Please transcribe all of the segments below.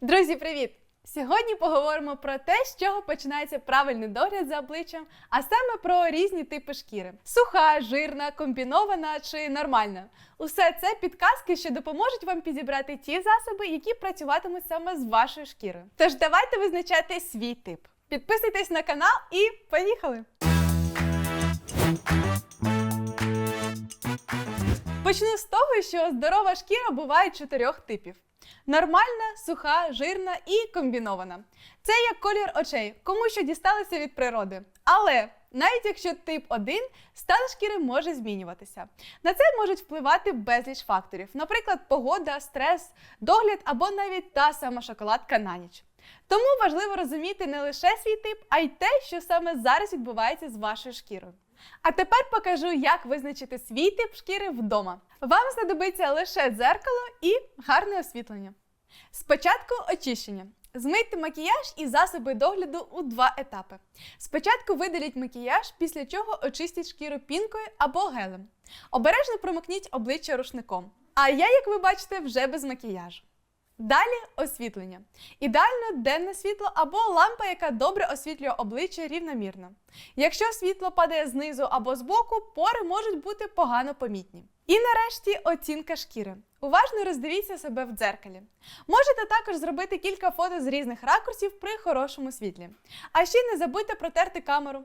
Друзі, привіт! Сьогодні поговоримо про те, з чого починається правильний догляд за обличчям, а саме про різні типи шкіри: суха, жирна, комбінована чи нормальна. Усе це підказки, що допоможуть вам підібрати ті засоби, які працюватимуть саме з вашою шкірою. Тож давайте визначати свій тип. Підписуйтесь на канал і поїхали! Почну з того, що здорова шкіра буває чотирьох типів: нормальна, суха, жирна і комбінована. Це як колір очей, кому що дісталося від природи. Але навіть якщо тип 1, стан шкіри може змінюватися. На це можуть впливати безліч факторів, наприклад, погода, стрес, догляд або навіть та сама шоколадка на ніч. Тому важливо розуміти не лише свій тип, а й те, що саме зараз відбувається з вашою шкірою. А тепер покажу, як визначити свій тип шкіри вдома. Вам знадобиться лише дзеркало і гарне освітлення. Спочатку очищення. Змийте макіяж і засоби догляду у два етапи. Спочатку видаліть макіяж, після чого очистіть шкіру пінкою або гелем. Обережно промокніть обличчя рушником. А я, як ви бачите, вже без макіяжу. Далі освітлення. Ідеально денне світло або лампа, яка добре освітлює обличчя рівномірно. Якщо світло падає знизу або збоку, пори можуть бути погано помітні. І нарешті оцінка шкіри. Уважно роздивіться себе в дзеркалі. Можете також зробити кілька фото з різних ракурсів при хорошому світлі. А ще не забудьте протерти камеру.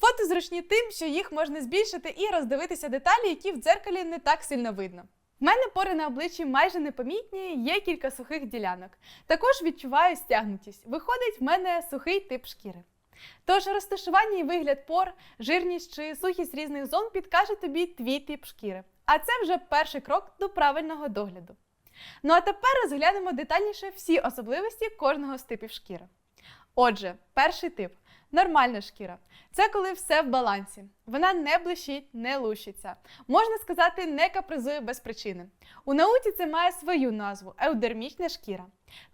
Фото зручні тим, що їх можна збільшити і роздивитися деталі, які в дзеркалі не так сильно видно. В мене пори на обличчі майже непомітні, є кілька сухих ділянок. Також відчуваю стягнутість. Виходить, в мене сухий тип шкіри. Тож розташування і вигляд пор, жирність чи сухість різних зон підкаже тобі твій тип шкіри. А це вже перший крок до правильного догляду. Ну а тепер розглянемо детальніше всі особливості кожного з типів шкіри. Отже, перший тип нормальна шкіра. Це коли все в балансі. Вона не блищить, не лущиться. Можна сказати, не капризує без причини. У науці це має свою назву еудермічна шкіра.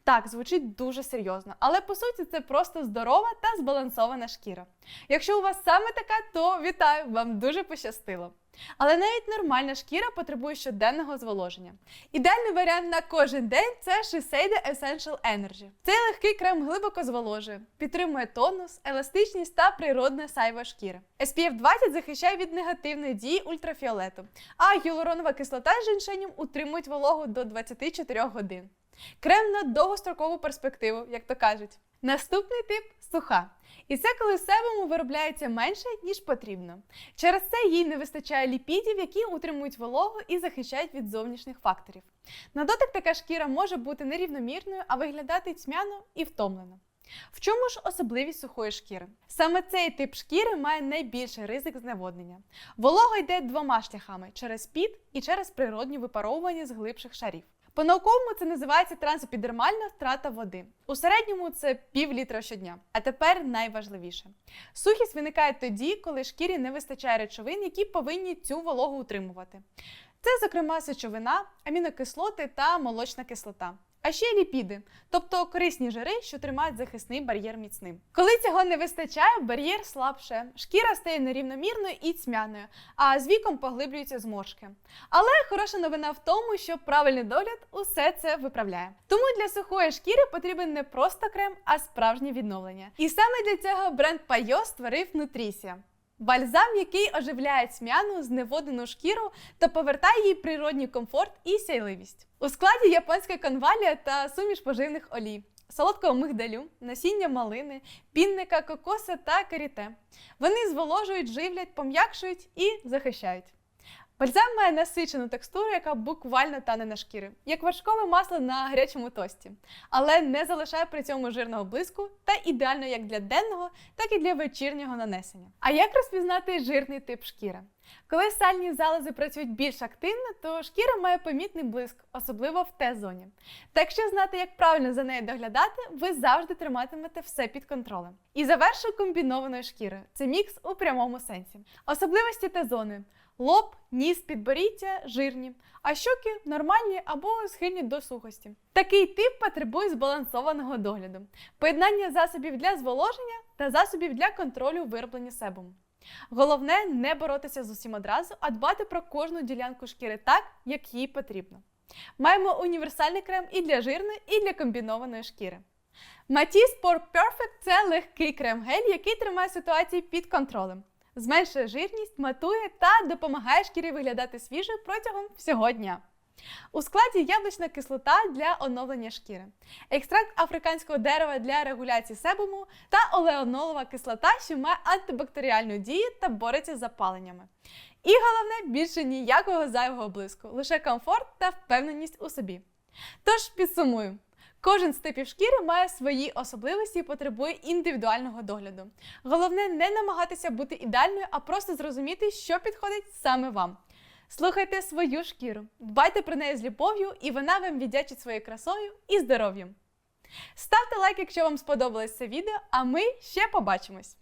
Так, звучить дуже серйозно, але по суті це просто здорова та збалансована шкіра. Якщо у вас саме така, то вітаю, вам дуже пощастило. Але навіть нормальна шкіра потребує щоденного зволоження. Ідеальний варіант на кожен день це Shiseido Essential Energy. Цей легкий крем глибоко зволожує, підтримує тонус, еластичність та природне сайва шкіри. SPF 20 захищає від негативної дії ультрафіолету, а гіалуронова кислота з женьшенем утримують вологу до 24 годин. Крем на довгострокову перспективу, як то кажуть. Наступний тип суха. І це коли в виробляється менше, ніж потрібно. Через це їй не вистачає ліпідів, які утримують вологу і захищають від зовнішніх факторів. На дотик така шкіра може бути нерівномірною, а виглядати тьмяно і втомлено. В чому ж особливість сухої шкіри? Саме цей тип шкіри має найбільший ризик зневоднення. Волога йде двома шляхами через піт і через природні випаровування з глибших шарів. По-науковому це називається трансепідермальна втрата води. У середньому це пів літра щодня. А тепер найважливіше: сухість виникає тоді, коли шкірі не вистачає речовин, які повинні цю вологу утримувати. Це, зокрема, сечовина, амінокислоти та молочна кислота. А ще й ліпіди, тобто корисні жири, що тримають захисний бар'єр міцним. Коли цього не вистачає, бар'єр слабше, шкіра стає нерівномірною і цьмяною, а з віком поглиблюються зморшки. Але хороша новина в тому, що правильний догляд усе це виправляє. Тому для сухої шкіри потрібен не просто крем, а справжнє відновлення. І саме для цього бренд Пайо створив Нутрісія. Бальзам, який оживляє цьмяну, зневодену шкіру та повертає їй природній комфорт і сяйливість. У складі японська конвалія та суміш поживних олій, солодкого мигдалю, насіння малини, пінника, кокоса та каріте. Вони зволожують, живлять, пом'якшують і захищають. Бальзам має насичену текстуру, яка буквально тане на шкіри, як вершкове масло на гарячому тості, але не залишає при цьому жирного блиску та ідеально як для денного, так і для вечірнього нанесення. А як розпізнати жирний тип шкіри? Коли сальні залози працюють більш активно, то шкіра має помітний блиск, особливо в Т-зоні. Та якщо знати, як правильно за нею доглядати, ви завжди триматимете все під контролем. І завершу комбінованою шкірою. Це мікс у прямому сенсі. Особливості Т-зони. Лоб, ніс, підборіддя жирні, а щоки нормальні або схильні до сухості. Такий тип потребує збалансованого догляду, поєднання засобів для зволоження та засобів для контролю вироблення себуму. Головне не боротися з усім одразу, а дбати про кожну ділянку шкіри так, як їй потрібно. Маємо універсальний крем і для жирної, і для комбінованої шкіри. Matisse Pore Perfect – це легкий крем-гель, який тримає ситуацію під контролем. Зменшує жирність, матує та допомагає шкірі виглядати свіжою протягом всього дня. У складі яблучна кислота для оновлення шкіри, екстракт африканського дерева для регуляції себуму та олеонолова кислота, що має антибактеріальну дію та бореться з запаленнями. І головне, більше ніякого зайвого блиску, лише комфорт та впевненість у собі. Тож підсумую. Кожен з типів шкіри має свої особливості і потребує індивідуального догляду. Головне не намагатися бути ідеальною, а просто зрозуміти, що підходить саме вам. Слухайте свою шкіру, дбайте про неї з любов'ю, і вона вам віддячить своєю красою і здоров'ям. Ставте лайк, якщо вам сподобалось це відео, а ми ще побачимось!